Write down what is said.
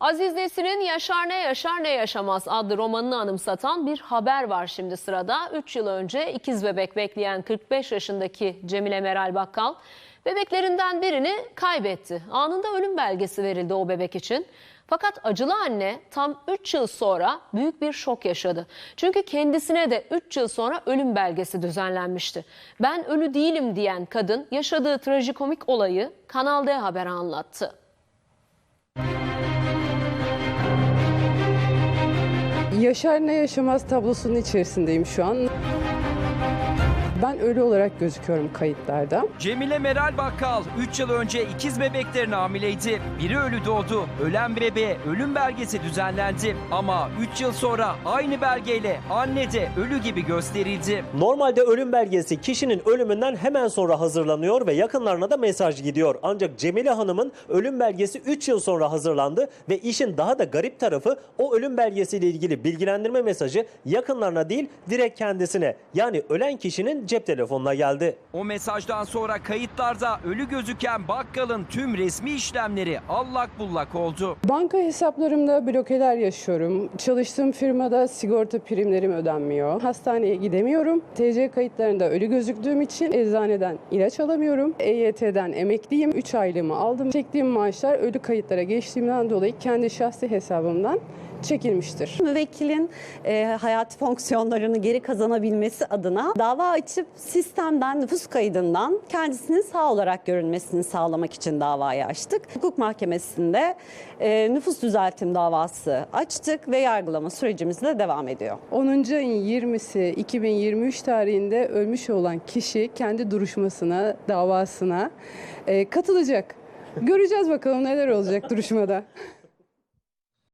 Aziz Nesin'in Yaşar Ne Yaşar Ne Yaşamaz adlı romanını anımsatan bir haber var şimdi sırada. 3 yıl önce ikiz bebek bekleyen 45 yaşındaki Cemile Meral Bakkal bebeklerinden birini kaybetti. Anında ölüm belgesi verildi o bebek için. Fakat acılı anne tam 3 yıl sonra büyük bir şok yaşadı. Çünkü kendisine de 3 yıl sonra ölüm belgesi düzenlenmişti. Ben ölü değilim diyen kadın yaşadığı trajikomik olayı Kanal D Haber'e anlattı. Yaşar ne yaşamaz tablosunun içerisindeyim şu an. Ben ölü olarak gözüküyorum kayıtlarda. Cemile Meral Bakkal 3 yıl önce ikiz bebeklerine hamileydi. Biri ölü doğdu. Ölen bebeğe ölüm belgesi düzenlendi. Ama 3 yıl sonra aynı belgeyle anne de ölü gibi gösterildi. Normalde ölüm belgesi kişinin ölümünden hemen sonra hazırlanıyor ve yakınlarına da mesaj gidiyor. Ancak Cemile Hanım'ın ölüm belgesi 3 yıl sonra hazırlandı ve işin daha da garip tarafı o ölüm belgesiyle ilgili bilgilendirme mesajı yakınlarına değil direkt kendisine yani ölen kişinin cep telefonuna geldi. O mesajdan sonra kayıtlarda ölü gözüken bakkalın tüm resmi işlemleri allak bullak oldu. Banka hesaplarımda blokeler yaşıyorum. Çalıştığım firmada sigorta primlerim ödenmiyor. Hastaneye gidemiyorum. TC kayıtlarında ölü gözüktüğüm için eczaneden ilaç alamıyorum. EYT'den emekliyim. 3 aylığımı aldım. Çektiğim maaşlar ölü kayıtlara geçtiğimden dolayı kendi şahsi hesabımdan çekilmiştir. müvekkilin e, hayati fonksiyonlarını geri kazanabilmesi adına dava açıp sistemden, nüfus kaydından kendisinin sağ olarak görünmesini sağlamak için davayı açtık. Hukuk mahkemesinde e, nüfus düzeltim davası açtık ve yargılama sürecimiz de devam ediyor. 10. ayın 20'si 2023 tarihinde ölmüş olan kişi kendi duruşmasına, davasına e, katılacak. Göreceğiz bakalım neler olacak duruşmada.